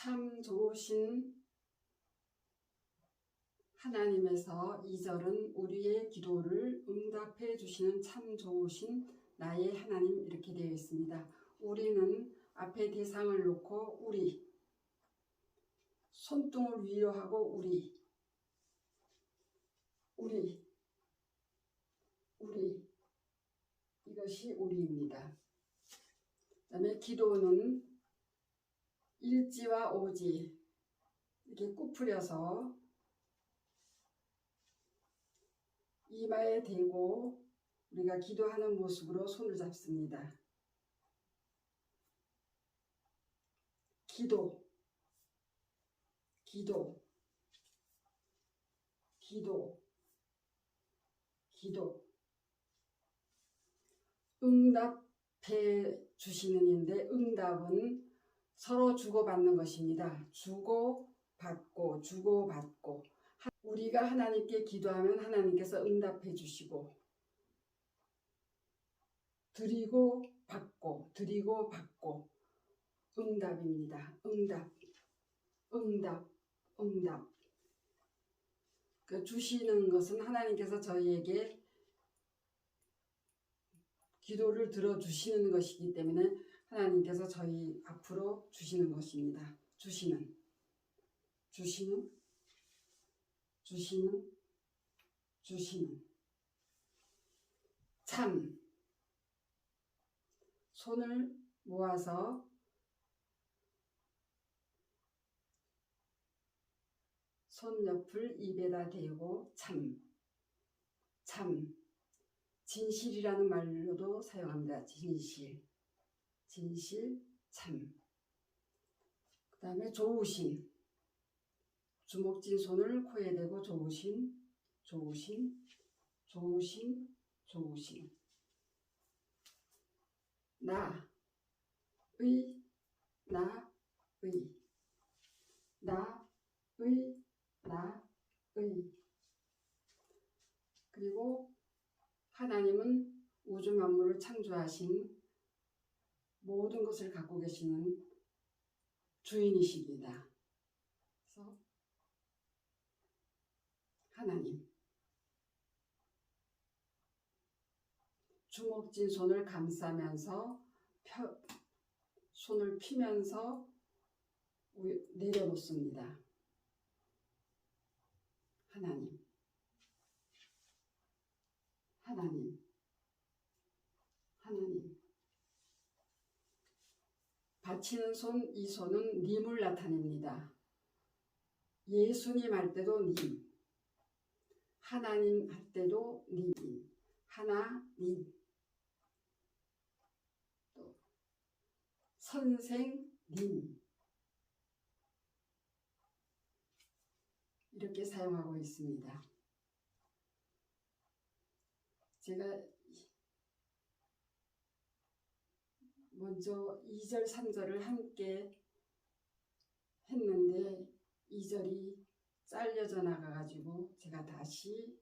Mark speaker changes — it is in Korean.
Speaker 1: 참 좋으신 하나님에서 2절은 우리의 기도를 응답해 주시는 참 좋으신 나의 하나님 이렇게 되어 있습니다. 우리는 앞에 대상을 놓고 우리 손등을 위로 하고 우리 우리 우리 이것이 우리입니다. 그 다음에 기도는 일지와 오지 이렇게 꾸풀려서 이마에 대고 우리가 기도하는 모습으로 손을 잡습니다. 기도, 기도, 기도, 기도. 응답해 주시는 인데 응답은 서로 주고받는 것입니다. 주고받고 주고받고. 하- 우리가 하나님께 기도하면 하나님께서 응답해 주시고 드리고 받고 드리고 받고. 응답입니다. 응답. 응답. 응답. 그 주시는 것은 하나님께서 저희에게 기도를 들어주시는 것이기 때문에 하나님께서 저희 앞으로 주시는 것입니다. 주시는, 주시는, 주시는, 주시는. 참. 손을 모아서 손 옆을 입에다 대고 참, 참. 진실이라는 말로도 사용합니다. 진실. 진실, 참. 그 다음에 좋으신. 주먹진 손을 코에 대고 좋으신, 좋으신, 좋으신, 좋으신. 나, 의, 나, 의. 나, 의, 나, 의. 그리고 하나님은 우주 만물을 창조하신 모든 것을 갖고 계시는 주인이십니다. 그래서 하나님 주먹진 손을 감싸면서 펴, 손을 피면서 위- 내려놓습니다. 하나님 하나님 받치는 손, 이 손은 님을 나타냅니다. 예수님 할 때도 님, 하나님 할 때도 님, 하나님, 또 선생님 이렇게 사용하고 있습니다. 제가 먼저 2절, 3절을 함께 했는데 2절이 잘려져 나가가지고 제가 다시